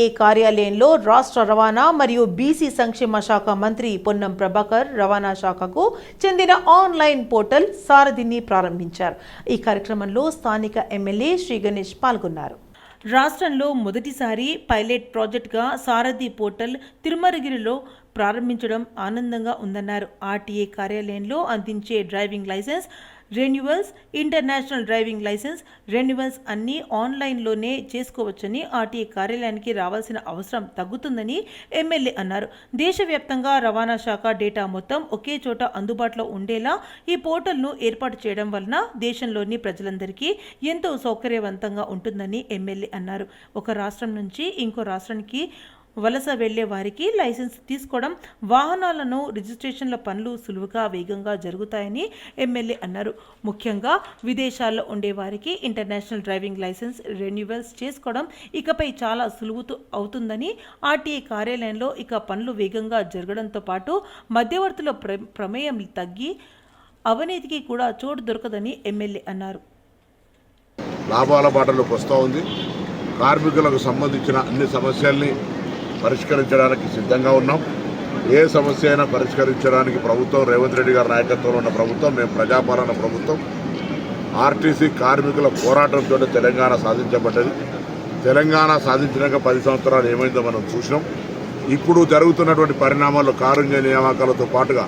ఏ కార్యాలయంలో రాష్ట్ర రవాణా మరియు బీసీ సంక్షేమ శాఖ మంత్రి పొన్నం ప్రభాకర్ రవాణా శాఖకు చెందిన ఆన్లైన్ పోర్టల్ సారథిని ప్రారంభించారు. ఈ కార్యక్రమంలో స్థానిక ఎమ్మెల్యే శ్రీ గణేష్ పాల్గొన్నారు. రాష్ట్రంలో మొదటిసారి పైలట్ ప్రాజెక్టుగా సారథి పోర్టల్ తిరుమలగిరిలో ప్రారంభించడం ఆనందంగా ఉందన్నారు. ఆర్టీఏ కార్యాలయంలో అందించే driving licence renewals international driving licence renewals అన్నీ ఆన్లైన్లోనే చేసుకోవచ్చని ఆర్టీఏ కార్యాలయానికి రావాల్సిన అవసరం తగ్గుతుందని ఎమ్మెల్యే అన్నారు. దేశవ్యాప్తంగా రవాణా శాఖ డేటా మొత్తం ఒకే చోట అందుబాటులో ఉండేలా ఈ పోర్టల్ను ఏర్పాటు చేయడం వలన దేశంలోని ప్రజలందరికీ ఎంతో సౌకర్యవంతంగా ఉంటుందని ఎమ్మెల్యే అన్నారు. ఒక రాష్ట్రం నుంచి ఇంకో రాష్ట్రానికి వలస వెళ్ళే వారికి లైసెన్స్ తీసుకోవడం వాహనాలను రిజిస్ట్రేషన్ల పనులు సులువుగా వేగంగా జరుగుతాయని ఎమ్మెల్యే అన్నారు. ముఖ్యంగా విదేశాల్లో ఉండే వారికి ఇంటర్నేషనల్ డ్రైవింగ్ లైసెన్స్ రెన్యువల్స్ చేసుకోవడం ఇకపై చాలా సులువుతూ అవుతుందని ఆర్టీఏ కార్యాలయంలో ఇక పనులు వేగంగా జరగడంతో పాటు మధ్యవర్తుల ప్ర ప్రమేయం తగ్గి అవినీతికి కూడా చోటు దొరకదని ఎమ్మెల్యే అన్నారు. లాభాల బాటలోకి వస్తూ ఉంది. కార్మికులకు సంబంధించిన అన్ని సమస్యల్ని పరిష్కరించడానికి సిద్ధంగా ఉన్నాం. ఏ సమస్య అయినా పరిష్కరించడానికి ప్రభుత్వం రేవంత్ రెడ్డి గారి నాయకత్వంలో ఉన్న ప్రభుత్వం మేము ప్రజాపాలన ప్రభుత్వం ఆర్టీసీ కార్మికుల పోరాటంతో తెలంగాణ సాధించబడ్డది. తెలంగాణ సాధించినాక పది సంవత్సరాలు ఏమైందో మనం చూసినాం. ఇప్పుడు జరుగుతున్నటువంటి పరిణామాలు కారుణ్య నియామకాలతో పాటుగా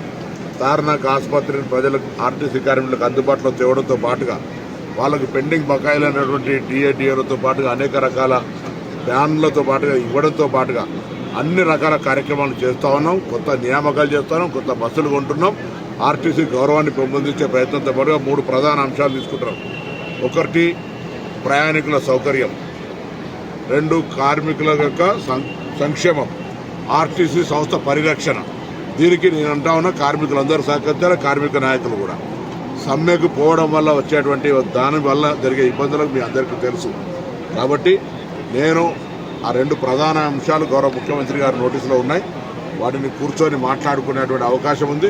తార్నాక్ ఆసుపత్రిని ప్రజలకు ఆర్టీసీ కార్మికులకు అందుబాటులో తేవడంతో పాటుగా వాళ్ళకు పెండింగ్ బకాయిలు అనేటువంటి డిఏడిఏలతో పాటుగా అనేక రకాల బ్యాన్లతో పాటుగా ఇవ్వడంతో పాటుగా అన్ని రకాల కార్యక్రమాలు చేస్తూ ఉన్నాం. కొత్త నియామకాలు చేస్తున్నాం కొత్త బస్సులు కొంటున్నాం. ఆర్టీసీ గౌరవాన్ని పెంపొందించే ప్రయత్నంతో పాటుగా మూడు ప్రధాన అంశాలు తీసుకుంటున్నాం. ఒకటి ప్రయాణికుల సౌకర్యం. రెండు కార్మికుల యొక్క సం- సంక్షేమం. ఆర్టీసీ సంస్థ పరిరక్షణ. దీనికి నేను అంటా ఉన్నా కార్మికులందరూ సహకరించారు కార్మిక నాయకులు కూడా. సమ్మెకు పోవడం వల్ల వచ్చేటువంటి దాని వల్ల జరిగే ఇబ్బందులకు మీ అందరికీ తెలుసు. కాబట్టి నేను ఆ రెండు ప్రధాన అంశాలు గౌరవ ముఖ్యమంత్రి గారి నోటీసులో ఉన్నాయి. వాటిని కూర్చొని మాట్లాడుకునేటువంటి అవకాశం ఉంది.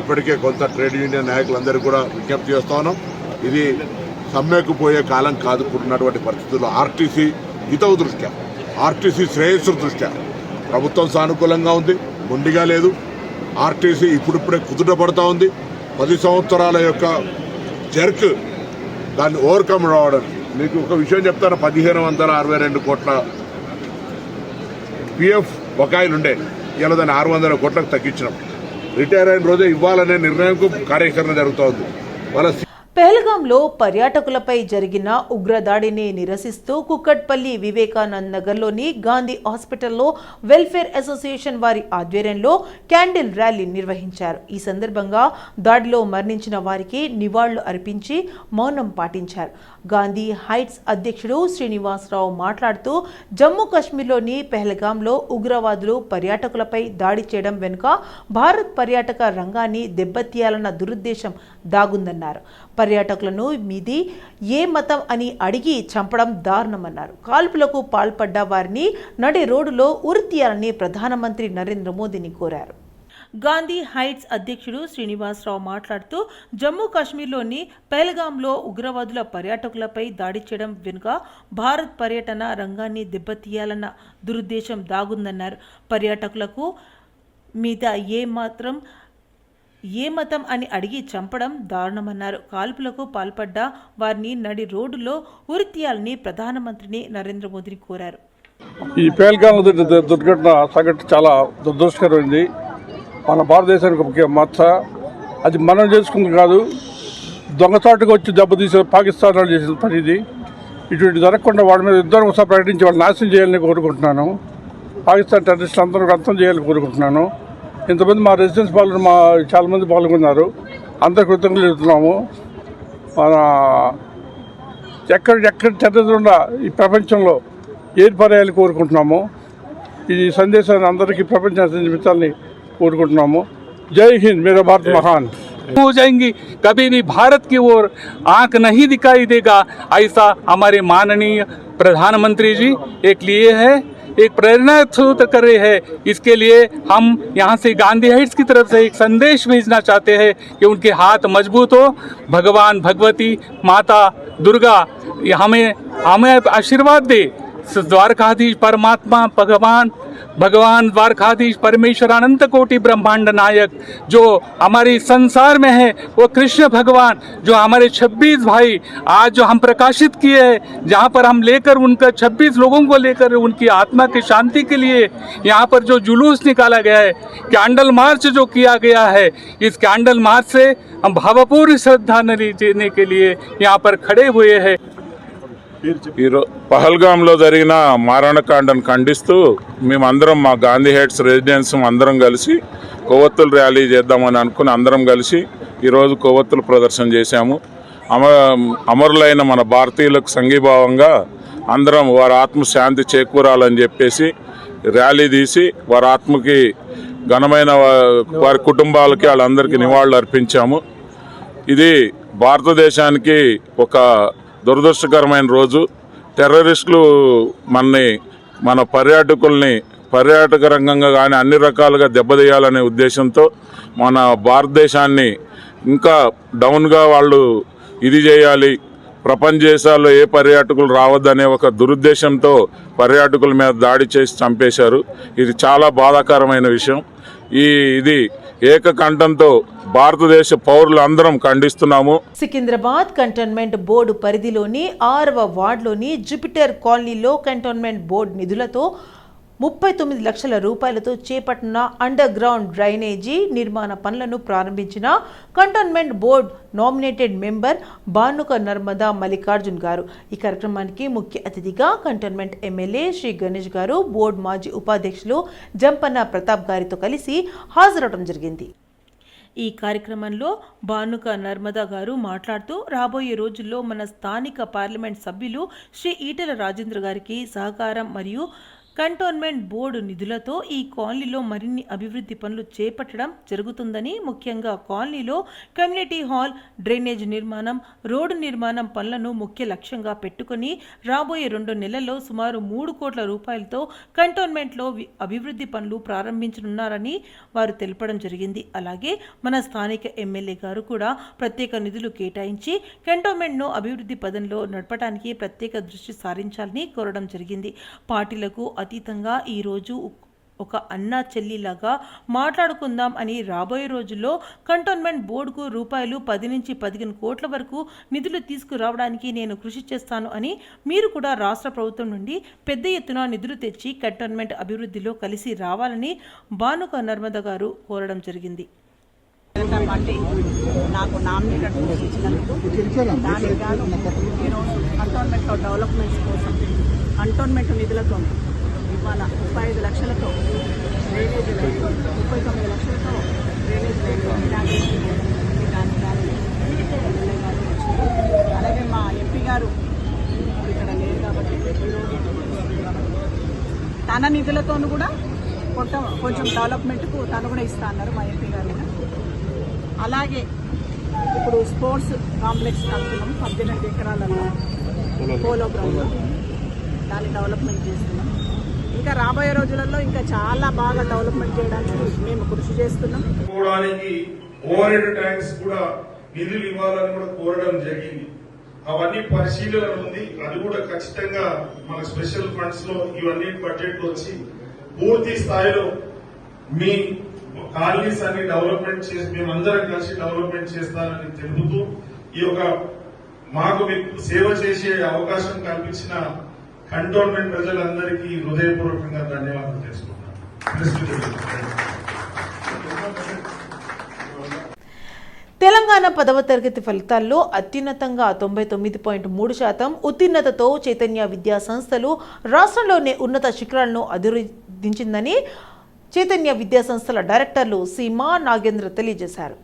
ఇప్పటికే కొంత ట్రేడ్ యూనియన్ నాయకులందరికీ కూడా విజ్ఞప్తి చేస్తా ఉన్నాం. ఇది సమ్మెకు పోయే కాలం కాదు ఇప్పుడున్నటువంటి పరిస్థితుల్లో ఆర్టీసీ హితవు దృష్ట్యా ఆర్టీసీ శ్రేయస్సు దృష్ట్యా. ప్రభుత్వం సానుకూలంగా ఉంది మొండిగా లేదు. ఆర్టీసీ ఇప్పుడిప్పుడే కుదుట పడుతూ ఉంది. పది సంవత్సరాల యొక్క జర్క్ దాన్ని ఓవర్కమ్ రావడానికి మీకు ఒక విషయం చెప్తాను. పదిహేను వందల అరవై రెండు కోట్ల పిఎఫ్ బకాయిలు ఉండే ఇలా దాన్ని ఆరు వందల కోట్లకు తగ్గించినాం. రిటైర్ అయిన రోజే ఇవ్వాలనే నిర్ణయంకు కార్యాచరణ జరుగుతోంది. వాళ్ళ పెహల్గాంలో పర్యాటకులపై జరిగిన ఉగ్రదాడిని నిరసిస్తూ కుక్కట్పల్లి వివేకానంద్ నగర్లోని గాంధీ హాస్పిటల్లో వెల్ఫేర్ అసోసియేషన్ వారి ఆధ్వర్యంలో క్యాండిల్ ర్యాలీ నిర్వహించారు. ఈ సందర్భంగా దాడిలో మరణించిన వారికి నివాళులు అర్పించి మౌనం పాటించారు. గాంధీ హైట్స్ అధ్యక్షుడు శ్రీనివాసరావు మాట్లాడుతూ జమ్మూ కాశ్మీర్లోని పెహల్గాంలో ఉగ్రవాదులు పర్యాటకులపై దాడి చేయడం వెనుక భారత్ పర్యాటక రంగాన్ని దెబ్బతీయాలన్న దురుద్దేశం దాగుందన్నారు. పర్యాటకులను మీది ఏ మతం అని అడిగి చంపడం దారుణమన్నారు. కాల్పులకు పాల్పడ్డ వారిని నడి రోడ్డులో ఉరితీయాలని ప్రధానమంత్రి నరేంద్ర మోదీని కోరారు. గాంధీ హైట్స్ అధ్యక్షుడు శ్రీనివాసరావు మాట్లాడుతూ జమ్మూ కాశ్మీర్లోని పెహల్గాంలో ఉగ్రవాదుల పర్యాటకులపై దాడి చేయడం వెనుక భారత్ పర్యటన రంగాన్ని దెబ్బతీయాలన్న దురుద్దేశం దాగుందన్నారు. పర్యాటకులకు మీద ఏ మాత్రం ఏ మతం అని అడిగి చంపడం దారుణమన్నారు. కాల్పులకు పాల్పడ్డ వారిని నడి రోడ్డులో ఉరితీయాలని ప్రధానమంత్రిని నరేంద్ర మోదీని కోరారు. ఈ పేల్గాం దుర్ఘటన సంఘటన చాలా దురదృష్టకరమైంది. మన భారతదేశానికి ఒక మచ్చ. అది మనం చేసుకుంది కాదు. దొంగచాటుగా వచ్చి దెబ్బతీసిన పాకిస్తాన్ వాళ్ళు చేసిన పని ఇది. ఇటువంటి జరగకుండా వాళ్ళ మీద యుద్ధం ఒకసారి ప్రకటించి వాళ్ళు నాశనం చేయాలని కోరుకుంటున్నాను. పాకిస్తాన్ టెర్రరిస్టులు అందరూ అంతం చేయాలని కోరుకుంటున్నాను. ఇంతమంది మా రెసిడెన్స్ పాల్గొని మా చాలామంది పాల్గొన్నారు అందరు కృతజ్ఞతలు చెబుతున్నాము మన ఎక్కడ ఎక్కడ చెడ్డదుండా ఈ ప్రపంచంలో ఏర్పడేయాలని కోరుకుంటున్నాము ఈ సందేశాన్ని అందరికీ ప్రపంచాన్ని సంచరించాలని కోరుకుంటున్నాము జై హింద్ మేరా భారత్ మహాన్ हो जाएंगी कभी भी भारत की ओर आंख नहीं दिखाई देगा ऐसा हमारे माननीय प्रधानमंत्री जी एक लिए है एक प्रेरणा स्रोत कर रहे हैं। इसके लिए हम यहाँ से गांधी हाइट्स की तरफ़ से एक संदेश भेजना चाहते हैं कि उनके हाथ मज़बूत हो। भगवान भगवती माता दुर्गा हमें हमें आशीर्वाद दे। द्वारकाधीश परमात्मा, भगवान भगवान द्वारकाधीश परमेश्वर अनंत कोटि ब्रह्मांड नायक, जो हमारे संसार में है, वो कृष्ण भगवान, जो हमारे 26 भाई आज जो हम प्रकाशित किए हैं, जहाँ पर हम लेकर उनका 26 लोगों को लेकर उनकी आत्मा की शांति के लिए यहाँ पर जो जुलूस निकाला गया है, कैंडल मार्च जो किया गया है, इस कैंडल मार्च से हम भावपूर्ण श्रद्धांजलि देने के लिए यहाँ पर खड़े हुए हैं। ఈరో పహల్గాంలో జరిగిన మారణకాండను ఖండిస్తూ మేమందరం మా గాంధీ హెడ్స్ రెసిడెన్స్ అందరం కలిసి కొవ్వొత్తులు ర్యాలీ చేద్దామని అనుకుని అందరం కలిసి ఈరోజు కొవ్వొత్తులు ప్రదర్శన చేశాము. అమ అమరులైన మన భారతీయులకు సంఘీభావంగా అందరం వారి ఆత్మ శాంతి చేకూరాలని చెప్పేసి ర్యాలీ తీసి వారి ఆత్మకి ఘనమైన వారి కుటుంబాలకి వాళ్ళందరికీ నివాళులు అర్పించాము ఇది భారతదేశానికి ఒక దురదృష్టకరమైన రోజు. టెర్రరిస్టులు మనని మన పర్యాటకుల్ని పర్యాటక రంగంగా కానీ అన్ని రకాలుగా దెబ్బతీయాలనే ఉద్దేశంతో మన భారతదేశాన్ని ఇంకా డౌన్గా వాళ్ళు ఇది చేయాలి. ప్రపంచ దేశాల్లో ఏ పర్యాటకులు రావద్దనే ఒక దురుద్దేశంతో పర్యాటకుల మీద దాడి చేసి చంపేశారు. ఇది చాలా బాధాకరమైన విషయం. ఈ ఇది ఏకకంఠంతో భారతదేశ పౌరులు అందరం ఖండిస్తున్నాము. సికింద్రాబాద్ కంటోన్మెంట్ బోర్డు పరిధిలోని ఆరవ వార్డులోని జూపిటర్ కాలనీలో కంటోన్మెంట్ బోర్డు నిధులతో ముప్పై తొమ్మిది లక్షల రూపాయలతో చేపట్టిన అండర్ గ్రౌండ్ డ్రైనేజీ నిర్మాణ పనులను ప్రారంభించిన cantonment board nominated member Bhanuka Narmada Mallikarjun గారు. ఈ కార్యక్రమానికి ముఖ్య అతిథిగా కంటోన్మెంట్ ఎమ్మెల్యే శ్రీ గణేష్ గారు బోర్డు మాజీ ఉపాధ్యక్షులు జంపన్న ప్రతాప్ గారితో కలిసి హాజరవడం జరిగింది. ఈ కార్యక్రమంలో భానుక నర్మదా గారు మాట్లాడుతూ రాబోయే రోజుల్లో మన స్థానిక పార్లమెంట్ సభ్యులు శ్రీ ఈటెల రాజేంద్ర గారికి సహకారం మరియు కంటోన్మెంట్ బోర్డు నిధులతో ఈ కాలనీలో మరిన్ని అభివృద్ధి పనులు చేపట్టడం జరుగుతుందని ముఖ్యంగా కాలనీలో కమ్యూనిటీ హాల్ డ్రైనేజ్ నిర్మాణం రోడ్డు నిర్మాణం పనులను ముఖ్య లక్ష్యంగా పెట్టుకొని రాబోయే రెండు నెలల్లో సుమారు మూడు కోట్ల రూపాయలతో కంటోన్మెంట్లో వి- అభివృద్ధి పనులు ప్రారంభించనున్నారని వారు తెలపడం జరిగింది. అలాగే మన స్థానిక ఎమ్మెల్యే గారు కూడా ప్రత్యేక నిధులు కేటాయించి కంటోన్మెంట్ను అభివృద్ధి పదంలో నడపడానికి ప్రత్యేక దృష్టి సారించాలని కోరడం జరిగింది. పార్టీలకు అతీతంగా ఈరోజు ఒక అన్నా చెల్లిలాగా మాట్లాడుకుందాం అని రాబోయే రోజుల్లో కంటోన్మెంట్ బోర్డుకు రూపాయలు పది నుంచి పదిహేను కోట్ల వరకు నిధులు తీసుకురావడానికి నేను కృషి చేస్తాను అని మీరు కూడా రాష్ట్ర ప్రభుత్వం నుండి పెద్ద ఎత్తున నిధులు తెచ్చి కంటోన్మెంట్ అభివృద్ధిలో కలిసి రావాలని భానుక నర్మద గారు కోరడం జరిగింది. నాకు నామినేటెడ్ దానికి ఈరోజు కంటోన్మెంట్లో డెవలప్మెంట్స్ కోసం కంటోన్మెంట్ నిధులతో ఇవాళ ముప్పై ఐదు లక్షలతో డ్రైనేజ్ ముప్పై తొమ్మిది లక్షలతో డ్రైనేజ్ గారు వచ్చారు అలాగే మా ఎంపీ గారు ఇప్పుడు ఇక్కడ లేరు కాబట్టి తన నిధులతోనూ కూడా కొంత కొంచెం డెవలప్మెంట్కు తను కూడా ఇస్తా అన్నారు మా ఎంపీ గారు కూడా. అలాగే ఇప్పుడు స్పోర్ట్స్ కాంప్లెక్స్ కడుతున్నాం పద్దెనిమిది ఎకరాలలో పోలో. గ్రౌండ్. దాన్ని డెవలప్మెంట్ చేస్తున్నాం ఇంకా రాబోయే రోజులలో ఇంకా చాలా బాగా డెవలప్మెంట్ చేయడానికి మేము కృషి చేస్తున్నాం. పోవడానికి ఓవర్ కూడా నిధులు ఇవ్వాలని కూడా కోరడం జరిగింది. అవన్నీ పరిశీలన ఉంది. అది కూడా ఖచ్చితంగా మన స్పెషల్ ఫండ్స్లో ఇవన్నీ బడ్జెట్ వచ్చి పూర్తి స్థాయిలో మీ కాలనీస్ అన్ని డెవలప్మెంట్ చేసి మేమందరం కలిసి డెవలప్మెంట్ చేస్తానని తెలుపుతూ ఈ యొక్క మాకు మీకు సేవ చేసే అవకాశం కల్పించిన కంటోన్మెంట్ ప్రజలందరికీ హృదయపూర్వకంగా ధన్యవాదాలు తెలుసుకున్నాను తెలంగాణ పదవ తరగతి ఫలితాల్లో అత్యున్నతంగా తొంభై తొమ్మిది పాయింట్ మూడు శాతం ఉత్తీర్ణతతో చైతన్య విద్యా సంస్థలు రాష్ట్రంలోనే ఉన్నత శిఖరాలను అధిరోధించిందని చైతన్య విద్యా సంస్థల డైరెక్టర్లు సీమా నాగేంద్ర తెలియజేశారు.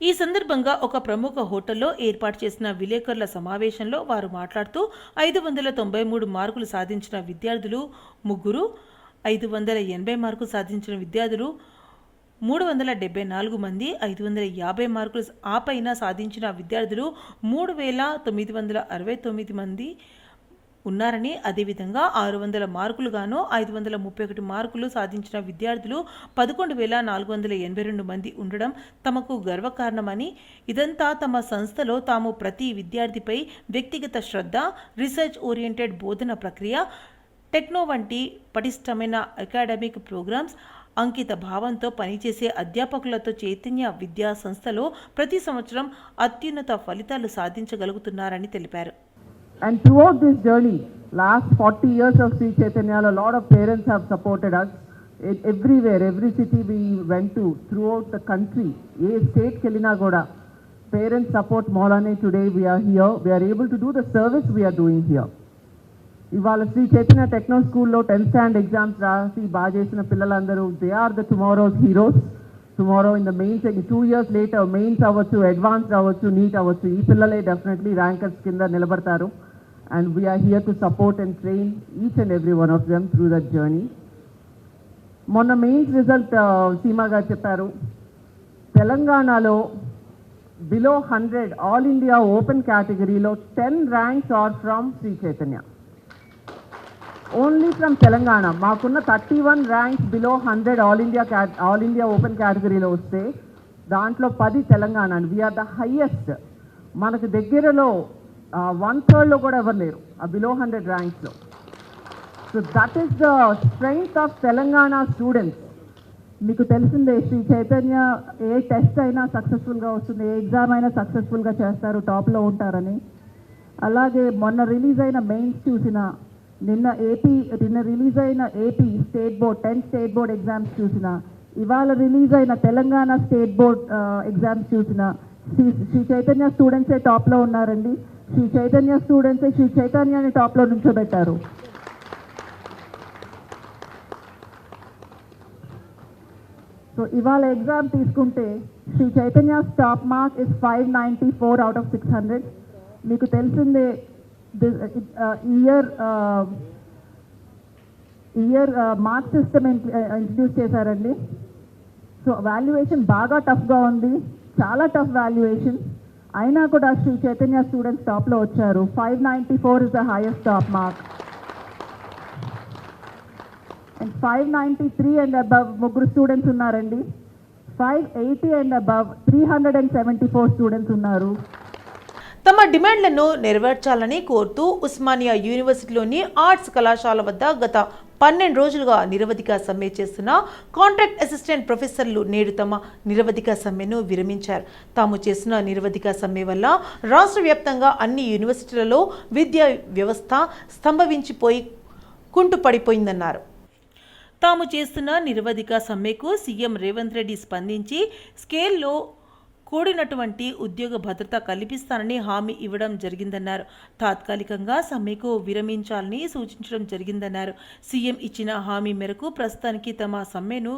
ఈ సందర్భంగా ఒక ప్రముఖ హోటల్లో ఏర్పాటు చేసిన విలేకరుల సమావేశంలో వారు మాట్లాడుతూ ఐదు వందల తొంభై మూడు మార్కులు సాధించిన విద్యార్థులు ముగ్గురు ఐదు వందల ఎనభై మార్కులు సాధించిన విద్యార్థులు మూడు వందల డెబ్బై నాలుగు మంది ఐదు వందల యాభై మార్కులు ఆపైన సాధించిన విద్యార్థులు మూడు వేల తొమ్మిది వందల అరవై తొమ్మిది మంది ఉన్నారని అదేవిధంగా ఆరు వందల మార్కులుగాను ఐదు వందల ముప్పై ఒకటి మార్కులు సాధించిన విద్యార్థులు పదకొండు వేల నాలుగు వందల ఎనభై రెండు మంది ఉండడం తమకు గర్వకారణమని ఇదంతా తమ సంస్థలో తాము ప్రతి విద్యార్థిపై వ్యక్తిగత శ్రద్ధ రీసెర్చ్ ఓరియంటెడ్ బోధన ప్రక్రియ టెక్నో వంటి పటిష్టమైన అకాడమిక్ ప్రోగ్రామ్స్ అంకిత భావంతో పనిచేసే అధ్యాపకులతో చైతన్య విద్యా సంస్థలో ప్రతి సంవత్సరం అత్యున్నత ఫలితాలు సాధించగలుగుతున్నారని తెలిపారు. And throughout this journey, last 40 years of Sri Chaitanya, a lot of parents have supported us. It, everywhere, every city we went to, throughout the country, ఏ స్టేట్కి వెళ్ళినా కూడా parents support మూలానే today we're here we're able to do the service we're doing here ఇవాళ Shri Chaitanya techno స్కూల్లో tenth stand exams రాసి బాగా చేసిన పిల్లలందరూ they are the tomorrow's heroes tomorrow in the mains two years late mains అవ్వచ్చు advance అవ్వచ్చు NEET అవ్వచ్చు ఈ పిల్లలే డెఫినెట్లీ ర్యాంకర్స్ కింద నిలబడతారు and are here to support and train each and every one of them through that journey మొన్న mains result Seema గారు చెప్పారు తెలంగాణలో below hundred all India open కేటగిరీలో ten ranks are from Sri Chaitanya only from Telangana మాకున్న thirty one ranks below hundred all India all India open కేటగిరీలో వస్తే దాంట్లో పది Telangana. And we're the highest మనకు దగ్గరలో వన్ థర్డ్లో కూడా ఎవరు లేరు. ఆ below hundred ర్యాంక్స్లో so that is the strength of Telangana students మీకు తెలిసిందే శ్రీ చైతన్య ఏ టెస్ట్ అయినా సక్సెస్ఫుల్గా వస్తుంది ఏ ఎగ్జామ్ అయినా సక్సెస్ఫుల్గా చేస్తారు టాప్లో ఉంటారని. అలాగే మొన్న రిలీజ్ అయిన మెయిన్స్ చూసిన నిన్న ఏపీ నిన్న రిలీజ్ అయిన AP state board tenth state board exams చూసిన ఇవాళ రిలీజ్ అయిన తెలంగాణ స్టేట్ బోర్డ్ ఎగ్జామ్స్ చూసిన శ్రీ శ్రీ చైతన్య స్టూడెంట్సే టాప్లో ఉన్నారండి? శ్రీ చైతన్య స్టూడెంట్స్ శ్రీ చైతన్యాన్ని టాప్లో నుంచోబెట్టారు సో ఇవాళ ఎగ్జామ్ తీసుకుంటే Sri Chaitanya top mark is five ninety four out of six hundred మీకు తెలిసిందే year year mark system introduce చేశారండి. సో వాల్యుయేషన్ బాగా టఫ్గా ఉంది. చాలా టఫ్ వాల్యుయేషన్ అయినా కూడా శ్రీ చైతన్య స్టూడెంట్స్ టాప్లో వచ్చారు. Five ninety four is the highest top mark and five ninety three and above ముగ్గురు స్టూడెంట్స్ ఉన్నారండి. Five eighty and above three hundred and seventy four students ఉన్నారు. తమ డిమాండ్లను నెరవేర్చాలని కోరుతూ ఉస్మానియా యూనివర్సిటీలోని ఆర్ట్స్ కళాశాల వద్ద గత పన్నెండు రోజులుగా నిరవధిక సమ్మె చేస్తున్న కాంట్రాక్ట్ అసిస్టెంట్ ప్రొఫెసర్లు నేడు తమ నిరవధిక సమ్మెను విరమించారు. తాము చేసిన నిరవధిక సమ్మె వల్ల రాష్ట్ర వ్యాప్తంగా అన్ని యూనివర్సిటీలలో విద్యా వ్యవస్థ స్తంభవించిపోయి కుంటుపడిపోయిందన్నారు. తాము చేస్తున్న నిరవధిక సమ్మెకు సీఎం రేవంత్ రెడ్డి స్పందించి స్కేల్లో కూడినటువంటి ఉద్యోగ భద్రత కల్పిస్తానని హామీ ఇవ్వడం జరిగిందన్నారు. తాత్కాలికంగా సమ్మెకు విరమించాలని సూచించడం జరిగిందన్నారు. సీఎం ఇచ్చిన హామీ మేరకు ప్రస్తుతానికి తమ సమ్మెను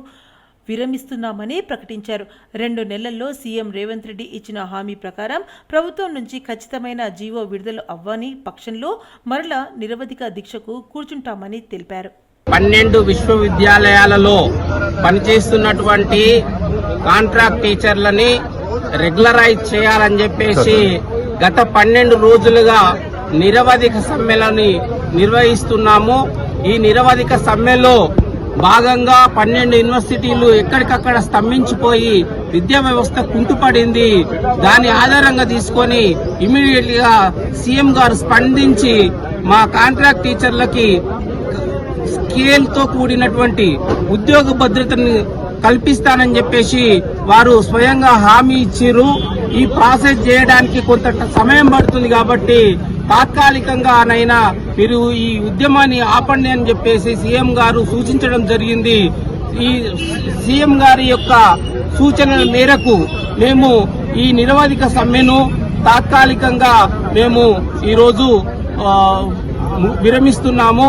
విరమిస్తున్నామని ప్రకటించారు. రెండు నెలల్లో సీఎం రేవంత్ రెడ్డి ఇచ్చిన హామీ ప్రకారం ప్రభుత్వం నుంచి ఖచ్చితమైన జీవో విడుదల అవ్వని పక్షంలో మరల నిరవధిక దీక్షకు కూర్చుంటామని తెలిపారు. పన్నెండు విశ్వవిద్యాలయాలలో పనిచేస్తున్నటువంటి కాంట్రాక్ట్ టీచర్లని రెగ్యులరైజ్ చేయాలని చెప్పేసి గత పన్నెండు రోజులుగా నిరవధిక సమ్మెలని నిర్వహిస్తున్నాము. ఈ నిరవధిక సమ్మెలో భాగంగా పన్నెండు యూనివర్సిటీలు ఎక్కడికక్కడ స్తంభించిపోయి విద్యా వ్యవస్థ కుంటుపడింది. దాని ఆధారంగా తీసుకొని ఇమీడియట్గా సీఎం గారు స్పందించి మా కాంట్రాక్ట్ టీచర్లకి స్కేల్తో కూడినటువంటి ఉద్యోగ భద్రతని కల్పిస్తానని చెప్పేసి వారు స్వయంగా హామీ ఇచ్చారు ఈ ప్రాసెస్ చేయడానికి కొంత సమయం పడుతుంది కాబట్టి తాత్కాలికంగానైనా మీరు ఈ ఉద్యమాన్ని ఆపండి అని చెప్పేసి సీఎం గారు సూచించడం జరిగింది. ఈ సీఎం గారి యొక్క సూచనల మేరకు మేము ఈ నిరవధిక సమ్మెను తాత్కాలికంగా మేము ఈరోజు విరమిస్తున్నాము.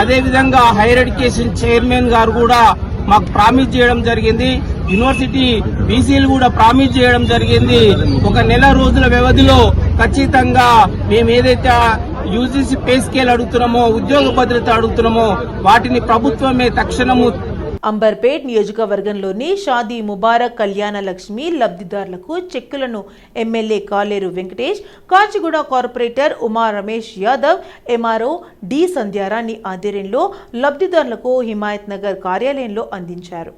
అదేవిధంగా హైయర్ ఎడ్యుకేషన్ చైర్మన్ గారు కూడా మాకు ప్రామిస్ చేయడం జరిగింది. యూనివర్సిటీ బీసీలు కూడా ప్రామిస్ చేయడం జరిగింది. ఒక నెల రోజుల వ్యవధిలో ఖచ్చితంగా మేము ఏదైతే యూజీసీ పే స్కేల్ అడుగుతున్నామో ఉద్యోగ భద్రత అడుగుతున్నామో వాటిని ప్రభుత్వమే తక్షణము అంబర్పేట్ నియోజకవర్గంలోని షాదీ ముబారక్ కళ్యాణ లక్ష్మి లబ్ధిదారులకు చెక్కులను MLA Kaleru Venkatesh Kachiguda corporator Uma Ramesh Yadav MRO D Sandhyarani ఆధ్వర్యంలో లబ్ధిదారులకు హిమాయత్ నగర్ కార్యాలయంలో అందించారు.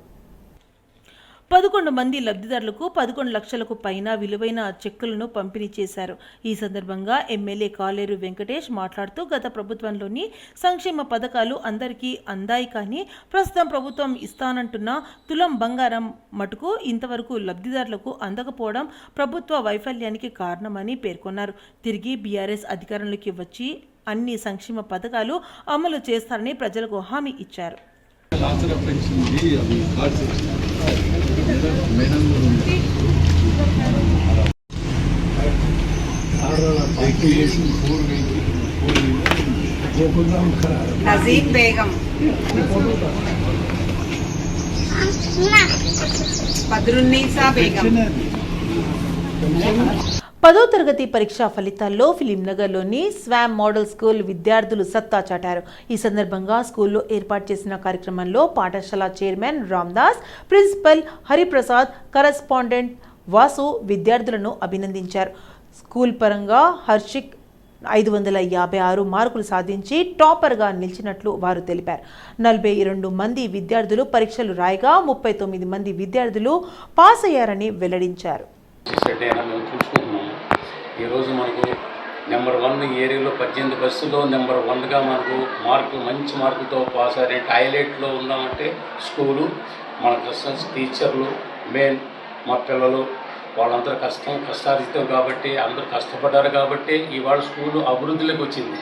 పదకొండు మంది లబ్ధిదారులకు పదకొండు లక్షలకు పైన విలువైన చెక్కులను పంపిణీ చేశారు. ఈ సందర్భంగా ఎమ్మెల్యే కాలేరు వెంకటేష్ మాట్లాడుతూ గత ప్రభుత్వంలోని సంక్షేమ పథకాలు అందరికీ అందాయి కానీ ప్రస్తుతం ప్రభుత్వం ఇస్తానంటున్న తులం బంగారం మటుకు ఇంతవరకు లబ్ధిదారులకు అందకపోవడం ప్రభుత్వ వైఫల్యానికి కారణమని పేర్కొన్నారు. తిరిగి బీఆర్ఎస్ అధికారంలోకి వచ్చి అన్ని సంక్షేమ పథకాలు అమలు చేస్తారని ప్రజలకు హామీ ఇచ్చారు. నజీం బేగం బద్రున్నీసా బేగం పదో తరగతి పరీక్షా ఫలితాల్లో ఫిలింనగర్లోని స్వామ్ మోడల్ స్కూల్ విద్యార్థులు సత్తా చాటారు. ఈ సందర్భంగా స్కూల్లో ఏర్పాటు చేసిన కార్యక్రమంలో పాఠశాల chairman Ramdas principal Hariprasad correspondent Vasu విద్యార్థులను అభినందించారు. స్కూల్ పరంగా హర్షిక్ ఐదు వందల యాభై ఆరు మార్కులు సాధించి టాపర్గా నిలిచినట్లు వారు తెలిపారు. నలభై రెండు మంది విద్యార్థులు పరీక్షలు రాయగా ముప్పై తొమ్మిది మంది విద్యార్థులు పాస్ అయ్యారని వెల్లడించారు. సెట్ అయినా మేము చూసుకుంటున్నాము ఈరోజు మనకు నెంబర్ వన్ ఏరియాలో పద్దెనిమిది బస్సులో నెంబర్ వన్గా మనకు మార్కులు మంచి మార్కుతో పాస్ అయ్యే హైలైట్లో ఉన్నామంటే స్కూలు మన క్రిస్టన్స్ టీచర్లు మెయిన్ మా పిల్లలు వాళ్ళందరూ కష్టం కష్టార్జితం కాబట్టి అందరూ కష్టపడ్డారు కాబట్టి ఇవాళ స్కూలు అభివృద్ధిలోకి వచ్చింది.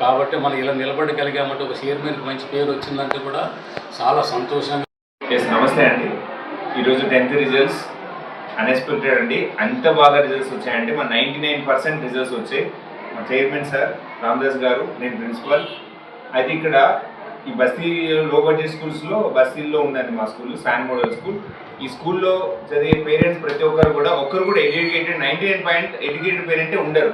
కాబట్టి మనం ఇలా నిలబడగలిగామంటే ఒక చైర్మన్కి మంచి పేరు వచ్చిందంటే కూడా చాలా సంతోషంగా నమస్తే అండి. ఈరోజు టెన్త్ రిజల్ట్స్ అన్ఎక్స్పెక్టెడ్ అండి అంత బాగా రిజల్ట్స్ వచ్చాయంటే మా నైంటీ నైన్ పర్సెంట్ రిజల్ట్స్ వచ్చాయి. మా చైర్మన్ సార్ రామదాస్ గారు నేను ప్రిన్సిపల్ అయితే ఇక్కడ ఈ బస్తీ లో బడ్జెట్ స్కూల్స్లో బస్తీల్లో ఉందండి మా స్కూల్ శాన్ మోడల్ స్కూల్ ఈ స్కూల్లో చదివే పేరెంట్స్ ప్రతి ఒక్కరు కూడా ఒక్కరు కూడా educated ninety nine point educated పేరెంటే ఉండరు.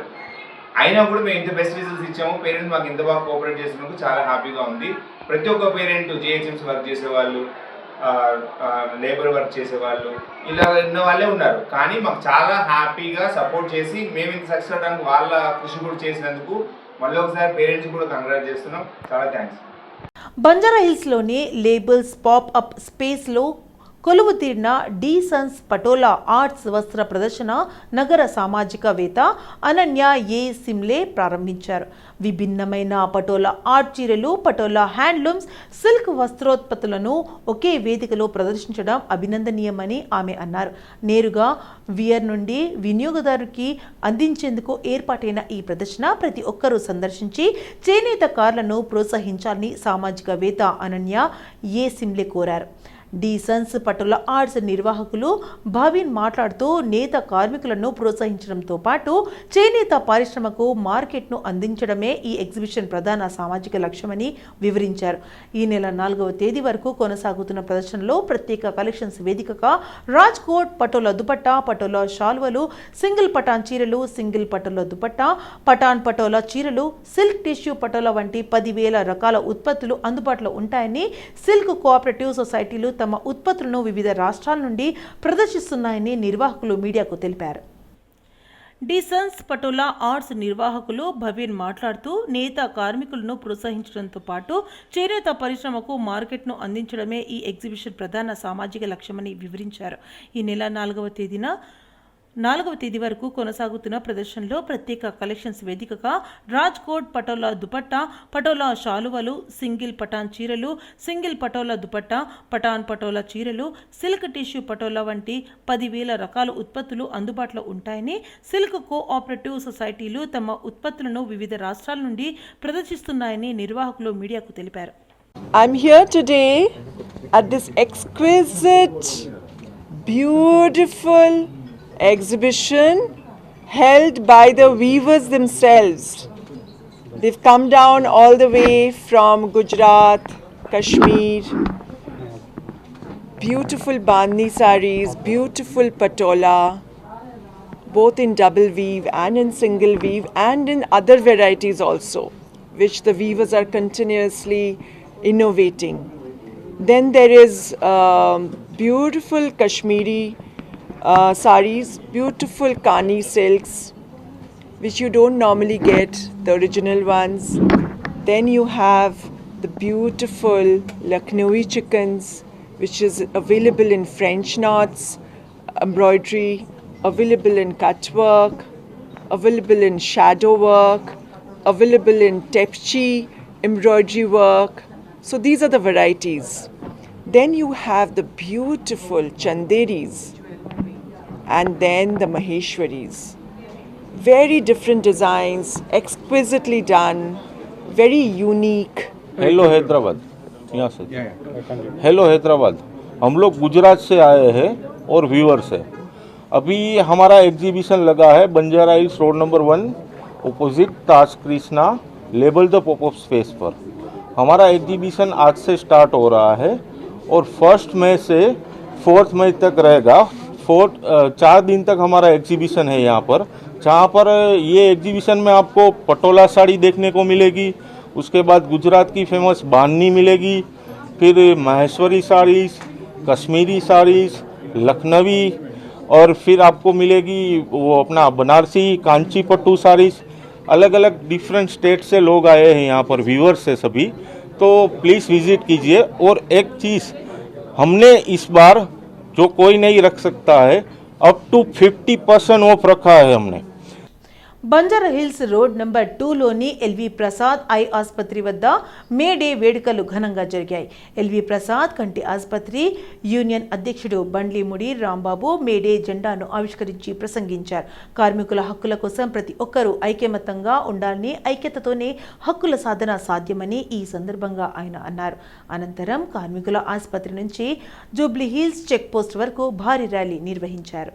అయినా కూడా మేము ఇంత బెస్ట్ రిజల్ట్స్ ఇచ్చాము. పేరెంట్స్ మాకు ఇంత బాగా కోఆపరేట్ చేసినందుకు చాలా హ్యాపీగా ఉంది. ప్రతి ఒక్క పేరెంట్ జిహెచ్ఎంసీ వర్క్ చేసేవాళ్ళు లేబర్ వర్క్ చేసేవాళ్ళు. ఇలా ఉన్న వాళ్ళే ఉన్నారు. కానీ మాకు చాలా హ్యాపీగా సపోర్ట్ చేసి మేము ఇంత సక్సెస్ అవడానికి వాళ్ళ కృషి కూడా చేసినందుకు మళ్ళీ ఒకసారి పేరెంట్స్ కూడా కంగ్రాట్ చేస్తున్నాం. చాలా థ్యాంక్స్ బంజారా హిల్స్లోని లేబుల్స్ పాప్ అప్ స్పేస్లో కొలువు తీరిన డి సన్స్ పటోలా ఆర్ట్స్ వస్త్ర ప్రదర్శన నగర సామాజికవేత్త అనన్య ఏ సిమ్లే ప్రారంభించారు. విభిన్నమైన పటోలా ఆర్ట్ చీరలు పటోలా హ్యాండ్లూమ్స్ సిల్క్ వస్త్రోత్పత్తులను ఒకే వేదికలో ప్రదర్శించడం అభినందనీయమని ఆమె అన్నారు. నేరుగా వియర్ నుండి వినియోగదారుకి అందించేందుకు ఏర్పాటైన ఈ ప్రదర్శన ప్రతి ఒక్కరూ సందర్శించి చేనేత కార్లను ప్రోత్సహించాలని సామాజికవేత్త అనన్య ఏ సిమ్లే కోరారు. డీసన్స్ పట్టుల ఆర్ట్స్ నిర్వాహకులు భావిన్ మాట్లాడుతూ నేత కార్మికులను ప్రోత్సహించడంతో పాటు చేనేత పరిశ్రమకు మార్కెట్ను అందించడమే ఈ ఎగ్జిబిషన్ ప్రధాన సామాజిక లక్ష్యమని వివరించారు. ఈ నెల నాలుగవ తేదీ వరకు కొనసాగుతున్న ప్రదర్శనలో ప్రత్యేక కలెక్షన్స్ వేదికగా రాజ్కోట్ పటోల దుపట్టా పటోల షాల్వలు సింగిల్ పటాన్ చీరలు సింగిల్ పటోల దుపట్టా పటాన్ పటోల చీరలు సిల్క్ టిష్యూ పటోల వంటి పదివేల రకాల ఉత్పత్తులు అందుబాటులో ఉంటాయని సిల్క్ కోఆపరేటివ్ సొసైటీలు తమ ఉత్పత్తులను వివిధ రాష్ట్రాల నుండి ప్రదర్శిస్తున్నాయని నిర్వాహకులు మీడియాకు తెలిపారు. డిసన్స్ పటోలా ఆర్ట్స్ నిర్వాహకులు భవీన్ మాట్లాడుతూ నేత కార్మికులను ప్రోత్సహించడంతో పాటు చేనేత పరిశ్రమకు మార్కెట్ను అందించడమే ఈ ఎగ్జిబిషన్ ప్రధాన సామాజిక లక్ష్యమని వివరించారు. ఈ నెల నాలుగవ తేదీన నాలుగవ తేదీ వరకు కొనసాగుతున్న ప్రదర్శనలో ప్రత్యేక కలెక్షన్స్ వేదికగా రాజ్ కోట్ పటోలా దుపట్టా పటోలా షాలువలు సింగిల్ పటాన్ చీరలు సింగిల్ పటోలా దుపట్టా పటాన్ పటోలా చీరలు సిల్క్ టిష్యూ పటోలా వంటి పదివేల రకాల ఉత్పత్తులు అందుబాటులో ఉంటాయని సిల్క్ కోఆపరేటివ్ సొసైటీలు తమ ఉత్పత్తులను వివిధ రాష్ట్రాల నుండి ప్రదర్శిస్తున్నాయని నిర్వాహకులు మీడియాకు తెలిపారు. I'm here today at this exquisite, beautiful exhibition held by the weavers themselves. They've come down all the way from Gujarat, Kashmir. Beautiful bandhni saris, beautiful patola, both in double weave and in single weave and in other varieties also, which the weavers are continuously innovating. Then there is um, beautiful Kashmiri uh, saris, beautiful Kani silks, which you don't normally get, the original ones. Then you have the beautiful Lucknowi chickens, which is available in French knots, embroidery, available in cut work, available in shadow work, available in tepchi embroidery work. So these are the varieties. Then you have the beautiful chanderis and then the maheshwaris. Very different designs, exquisitely done, very unique. Hello Hyderabad यहाँ से। Hello Hyderabad हम लोग गुजरात से आए हैं और viewers है। अभी हमारा एग्जीबिशन लगा है Banjara hills road number one opposite Taj Krishna label the pop up space पर। हमारा एग्जीबिशन आज से स्टार्ट हो रहा है और फ़र्स्ट मई से फोर्थ मई तक रहेगा। फोर्थ चार दिन तक हमारा एग्जीबिशन है यहाँ पर। जहाँ पर ये एग्जीबिशन में आपको पटोला साड़ी देखने को मिलेगी, उसके बाद गुजरात की फ़ेमस बाननी मिलेगी, फिर माहेश्वरी साड़ीज़, कश्मीरी साड़ीज़, लखनवी, और फिर आपको मिलेगी वो अपना बनारसी कांची पट्टू साड़ीज़। अलग अलग डिफरेंट स्टेट से लोग आए हैं यहाँ पर व्यूअर्स से सभी। तो प्लीज़ विज़िट कीजिए। और एक चीज़, हमने इस बार जो कोई नहीं रख सकता है अप टू 50 परसेंट ऑफ़ रखा है हमने। బంజారా హిల్స్ రోడ్ నెంబర్ టూలోని ఎల్వి ప్రసాద్ ఐ ఆసుపత్రి వద్ద మే డే వేడుకలు ఘనంగా జరిగాయి. ఎల్వి ప్రసాద్ కంటి ఆసుపత్రి యూనియన్ అధ్యక్షుడు బండ్లీముడి రాంబాబు మే డే జెండాను ఆవిష్కరించి ప్రసంగించారు. కార్మికుల హక్కుల కోసం ప్రతి ఒక్కరూ ఐక్యమతంగా ఉండాలని ఐక్యతతోనే హక్కుల సాధన సాధ్యమని ఈ సందర్భంగా ఆయన అన్నారు. అనంతరం కార్మికుల ఆసుపత్రి నుంచి జూబ్లీ హిల్స్ చెక్ పోస్ట్ వరకు భారీ ర్యాలీ నిర్వహించారు.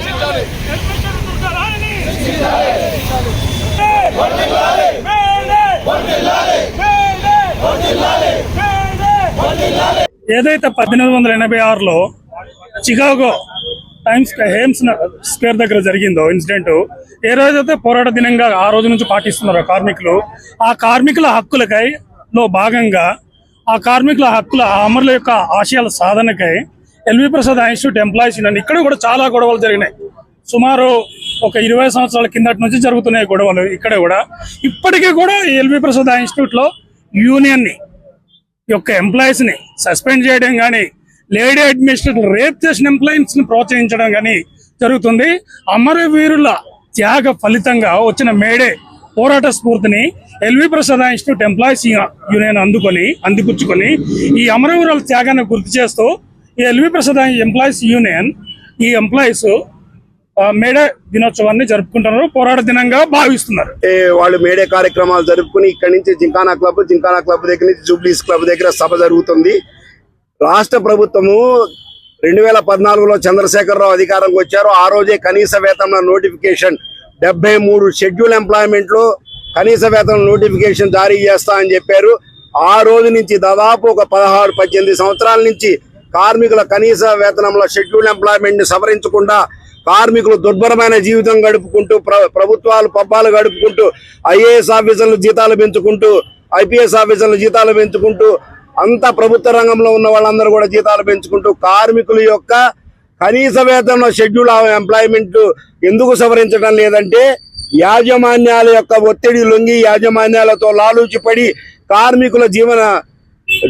ఏదైతే పద్దెనిమిది వందల ఎనభై ఆరులో చికాగో టైమ్స్ హేమ్స్ స్క్వేర్ దగ్గర జరిగిందో ఇన్సిడెంట్ ఏ రోజైతే పోరాట దినంగా ఆ రోజు నుంచి పాటిస్తున్నారో కార్మికులు ఆ కార్మికుల హక్కులకై లో భాగంగా ఆ కార్మికుల హక్కుల అమరుల యొక్క ఆశయాల సాధనకై LV Prasad institute employees union ఇక్కడ కూడా చాలా గొడవలు జరిగినాయి. సుమారు ఒక ఇరవై సంవత్సరాల కిందటి నుంచి జరుగుతున్నాయి గొడవలు ఇక్కడ కూడా. ఇప్పటికీ కూడా ఎల్వి ప్రసాద్ ఇన్స్టిట్యూట్లో యూనియన్ని యొక్క ఎంప్లాయీస్ని సస్పెండ్ చేయడం కానీ లేడీ అడ్మినిస్ట్రేటర్ రేప్ చేసిన ఎంప్లాయీస్ని ప్రోత్సహించడం కానీ జరుగుతుంది. అమరవీరుల త్యాగ ఫలితంగా వచ్చిన మేడే పోరాట స్ఫూర్తిని LV Prasad institute employees union అందుకొని అందిపుచ్చుకొని ఈ అమరవీరుల త్యాగాన్ని గుర్తు చేస్తూ ఈ ఎల్వి ప్రసాద్ ఎంప్లాయీస్ యూనియన్ ఈ ఎంప్లాయీస్ మేడే దినోత్సవాన్ని జరుపుకుంటున్నారు పోరాట దినంగా భావిస్తున్నారు. వాళ్ళు మేడే కార్యక్రమాలు జరుపుకుని ఇక్కడి నుంచి జింకానా క్లబ్ జింకానా క్లబ్ దగ్గర నుంచి జూబ్లీస్ క్లబ్ దగ్గర సభ జరుగుతుంది. రాష్ట్ర ప్రభుత్వము రెండు వేల పద్నాలుగులో చంద్రశేఖరరావు అధికారంకి వచ్చారు. ఆ రోజే కనీస వేతన నోటిఫికేషన్ డెబ్బై మూడు షెడ్యూల్ ఎంప్లాయ్మెంట్లో కనీస వేతన నోటిఫికేషన్ జారీ చేస్తా అని చెప్పారు. ఆ రోజు నుంచి దాదాపు ఒక పదహారు పద్దెనిమిది సంవత్సరాల నుంచి కార్మికుల కనీస వేతనంలో షెడ్యూల్ ఎంప్లాయ్మెంట్ని సవరించకుండా కార్మికులు దుర్భరమైన జీవితం గడుపుకుంటూ ప్ర- ప్రభుత్వాలు పబ్బాలు గడుపుకుంటూ ఐఏఎస్ ఆఫీసర్లు జీతాలు పెంచుకుంటూ ఐపీఎస్ ఆఫీసర్లు జీతాలు పెంచుకుంటూ అంతా ప్రభుత్వ రంగంలో ఉన్న వాళ్ళందరూ కూడా జీతాలు పెంచుకుంటూ కార్మికుల యొక్క కనీస వేతన షెడ్యూల్ ఎంప్లాయ్మెంట్ ఎందుకు సవరించడం లేదంటే యాజమాన్యాల యొక్క ఒత్తిడి లొంగి యాజమాన్యాలతో లాలూచిపడి కార్మికుల జీవన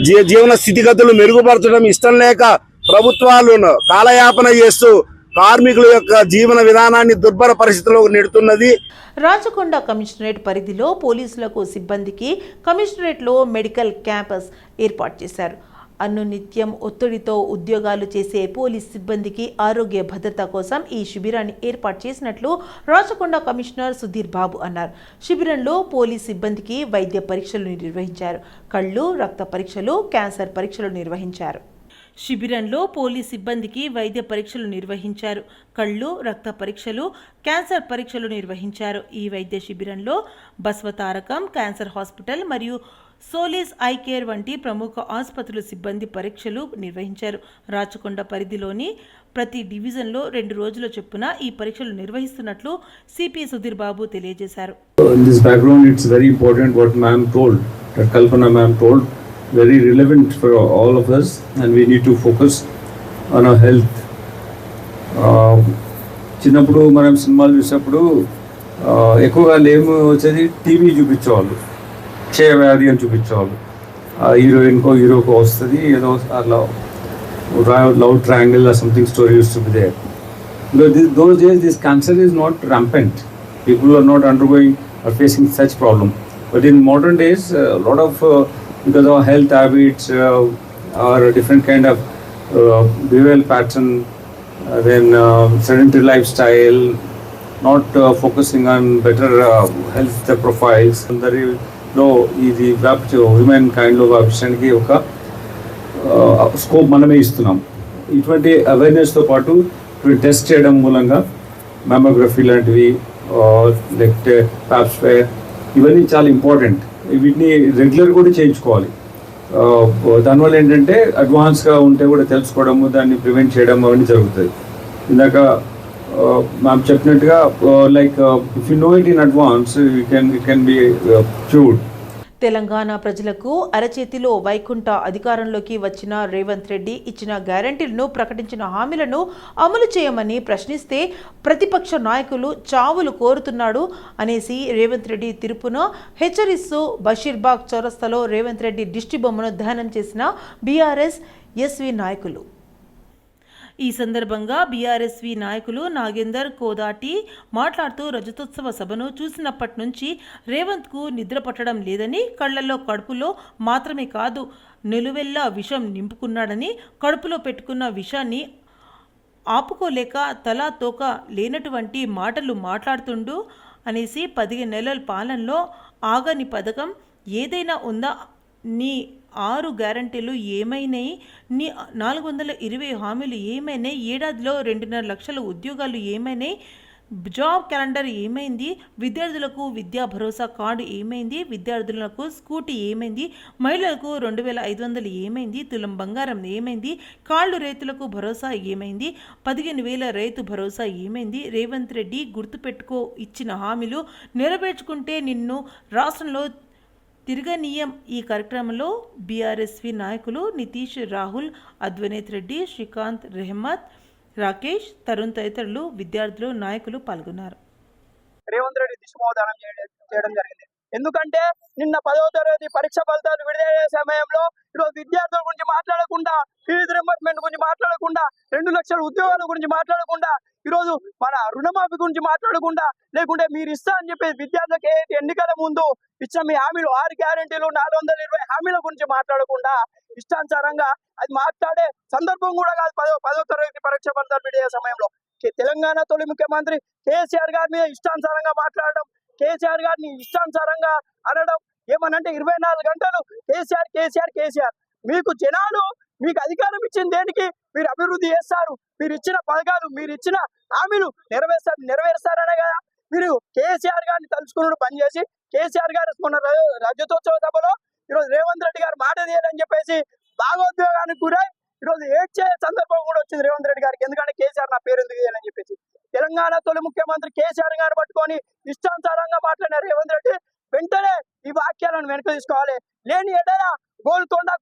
జీ- జీవన స్థితిగతులు మెరుగుపరచడం ఇష్టం లేక ప్రభుత్వాలు కాలయాపన చేస్తూ కార్మికుల యొక్క జీవన విధానాన్ని దుర్భర పరిస్థితిలో నెడుతున్నది. రాచకొండ కమిషనరేట్ పరిధిలో పోలీసులకు సిబ్బందికి కమిషనరేట్లో మెడికల్ క్యాంపస్ ఏర్పాటు చేశారు. అనునిత్యం ఒత్తిడితో ఉద్యోగాలు చేసే పోలీస్ సిబ్బందికి ఆరోగ్య భద్రత కోసం ఈ శిబిరాన్ని ఏర్పాటు చేసినట్లు రాచకొండ కమిషనర్ సుధీర్ బాబు అన్నారు. శిబిరంలో పోలీస్ సిబ్బందికి వైద్య పరీక్షలు నిర్వహించారు. కళ్ళు రక్త పరీక్షలు క్యాన్సర్ పరీక్షలు నిర్వహించారు. శిబిరంలో పోలీస్ సిబ్బందికి వైద్య పరీక్షలు నిర్వహించారు. కళ్ళు రక్త పరీక్షలు క్యాన్సర్ పరీక్షలు నిర్వహించారు. ఈ వైద్య శిబిరంలో బస్వతారకం క్యాన్సర్ హాస్పిటల్ మరియు సోలిస్ ఐ కేర్ వంటి ప్రముఖ ఆసుపత్రుల సిబ్బంది పరీక్షలు నిర్వహించారు. రాచకొండ పరిధిలోని ప్రతి డివిజన్లో రెండు రోజుల చొప్పున ఈ పరీక్షలు నిర్వహిస్తున్నట్లు సిపి సుధీర్ బాబు తెలియజేశారు. In this background, very relevant for all of us, and we need to focus on our health. చిన్నప్పుడు మనం సినిమాలు చూసినప్పుడు ఎక్కువగా లేము వచ్చేది టీవీ చూపించేవాళ్ళు క్షయవ్యాధి అని చూపించేవాళ్ళు హీరోయిన్కో హీరోకో వస్తుంది ఏదో అట్లా లవ్ ట్రాంగిల్ ఆ సంథింగ్ స్టోరీ చూపితే those days this cancer is not rampant people are not undergoing or facing such problem but in modern days lot of because our health habits uh, or a different kind of uh, behavioral pattern, uh, then uh, sedentary lifestyle, not uh, focusing on better uh, health profiles. అందరిలో ఇది వ్యాప్తి human కైండ్లో వ్యాపించడానికి ఒక scope మనమే ఇస్తున్నాం ఇటువంటి అవేర్నెస్తో పాటు ఇటువంటి test చేయడం మూలంగా మెమోగ్రఫీ లాంటివి లేకపోతే ప్యాప్స్వేర్ ఇవన్నీ చాలా ఇంపార్టెంట్ వీటిని రెగ్యులర్ కూడా చేయించుకోవాలి. దానివల్ల ఏంటంటే అడ్వాన్స్గా ఉంటే కూడా తెలుసుకోవడము దాన్ని ప్రివెంట్ చేయడం అవన్నీ జరుగుతుంది ఇందాక మ్యామ్ చెప్పినట్టుగా like if you know it in advance you can you can be చూడ్ Telangana ప్రజలకు అరచేతిలో వైకుంఠ అధికారంలోకి వచ్చిన రేవంత్ రెడ్డి ఇచ్చిన గ్యారంటీలను ప్రకటించిన హామీలను అమలు చేయమని ప్రశ్నిస్తే ప్రతిపక్ష నాయకులు చావులు కోరుతున్నాడు అనేసి రేవంత్ రెడ్డి తీర్పును హెచ్చరిస్తూ బషీర్బాగ్ చౌరస్తాలో రేవంత్ రెడ్డి దిష్టిబొమ్మను దహనం చేసిన బీఆర్ఎస్ ఎస్వి నాయకులు. ఈ సందర్భంగా బీఆర్ఎస్వి నాయకులు నాగేందర్ కోదాటి మాట్లాడుతూ రజతోత్సవ సభను చూసినప్పటి నుంచి రేవంత్కు నిద్ర పట్టడం లేదని కళ్ళల్లో కడుపులో మాత్రమే కాదు నిలువెల్లా విషం నింపుకున్నాడని కడుపులో పెట్టుకున్న విషాన్ని ఆపుకోలేక తలా తోక లేనటువంటి మాటలు మాట్లాడుతుండు అనేసి పదిహేను నెలల పాలనలో ఆగని పథకం ఏదైనా ఉందా నీ ఆరు గ్యారంటీలు ఏమైనాయి? నీ నాలుగు వందల ఇరవై హామీలు ఏమైనాయి? ఏడాదిలో రెండున్నర లక్షల ఉద్యోగాలు ఏమైనాయి? జాబ్ క్యాలెండర్ ఏమైంది? విద్యార్థులకు విద్యా భరోసా కార్డు ఏమైంది? విద్యార్థులకు స్కూటీ ఏమైంది? మహిళలకు రెండు వేల ఐదు వందలు ఏమైంది? తులం బంగారం ఏమైంది? కాళ్ళు రైతులకు భరోసా ఏమైంది? పదిహేను వేల రైతు భరోసా ఏమైంది? రేవంత్ రెడ్డి గుర్తుపెట్టుకో ఇచ్చిన హామీలు నెరవేర్చుకుంటే నిన్ను రాష్ట్రంలో తిరగనీయం ఈ కార్యక్రమంలో బీఆర్ఎస్వి నాయకులు నితీష్ రాహుల్ అద్వనేత్ రెడ్డి శ్రీకాంత్ రెహమత్ రాకేష్ తరుణ్ తదితరులు విద్యార్థులు నాయకులు పాల్గొన్నారు. రేవంత్ రెడ్డి దిశమోదానం చేయడం చేయడం జరిగింది. ఎందుకంటే నిన్న పదవ తరగతి పరీక్ష ఫలితాలు విడుదల సమయంలో ఈరోజు విద్యార్థుల గురించి మాట్లాడకుండా ఫీజు రింబర్స్మెంట్ గురించి మాట్లాడకుండా రెండు లక్షల ఉద్యోగాల గురించి మాట్లాడకుండా ఈరోజు మన రుణమాఫీ గురించి మాట్లాడకుండా లేకుంటే మీరు ఇస్తా అని చెప్పేసి విద్యార్థులకు ఏంటి ఎన్నికల ముందు ఇచ్చిన మీ హామీలు? ఆరు గ్యారెంటీలు నాలుగు వందల ఇరవై హామీల గురించి మాట్లాడకుండా ఇష్టానుసారంగా అది మాట్లాడే సందర్భం కూడా కాదు పదో పదో తరగతి పరీక్ష ఫలితాలు విడుదలయ్యే సమయంలో. తెలంగాణ తొలి ముఖ్యమంత్రి కేసీఆర్ గారి మీద ఇష్టానుసారంగా మాట్లాడడం కేసీఆర్ గారిని ఇష్టానుసారంగా అనడం ఏమనంటే ఇరవై నాలుగు గంటలు కేసీఆర్ కేసీఆర్ కేసీఆర్. మీకు జనాలు మీకు అధికారం ఇచ్చింది దేనికి? మీరు అభివృద్ధి చేస్తారు. మీరు ఇచ్చిన పథకాలు మీరు ఇచ్చిన హామీలు నెరవేర్స్తారు నెరవేరుస్తారనే కదా? మీరు కేసీఆర్ గారిని తలుచుకున్నాడు పనిచేసి కేసీఆర్ గారు మొన్న రజతోత్సవ సభలో ఈరోజు రేవంత్ రెడ్డి గారు మాట తీయాలని చెప్పేసి భాగోద్వేగానికి గురై ఈరోజు ఏడ్చే సందర్భం కూడా వచ్చింది రేవంత్ రెడ్డి గారికి. ఎందుకంటే కేసీఆర్ నా పేరు ఎందుకు తీయాలని చెప్పేసి. తెలంగాణ తొలి ముఖ్యమంత్రి కేసీఆర్ గారిని పట్టుకొని ఇష్టానుసారంగా మాట్లాడిన రేవంత్ రెడ్డి వెంటనే ఈ వాక్యాలను వెనక తీసుకోవాలి. లేని ఎడల గోల్కొండ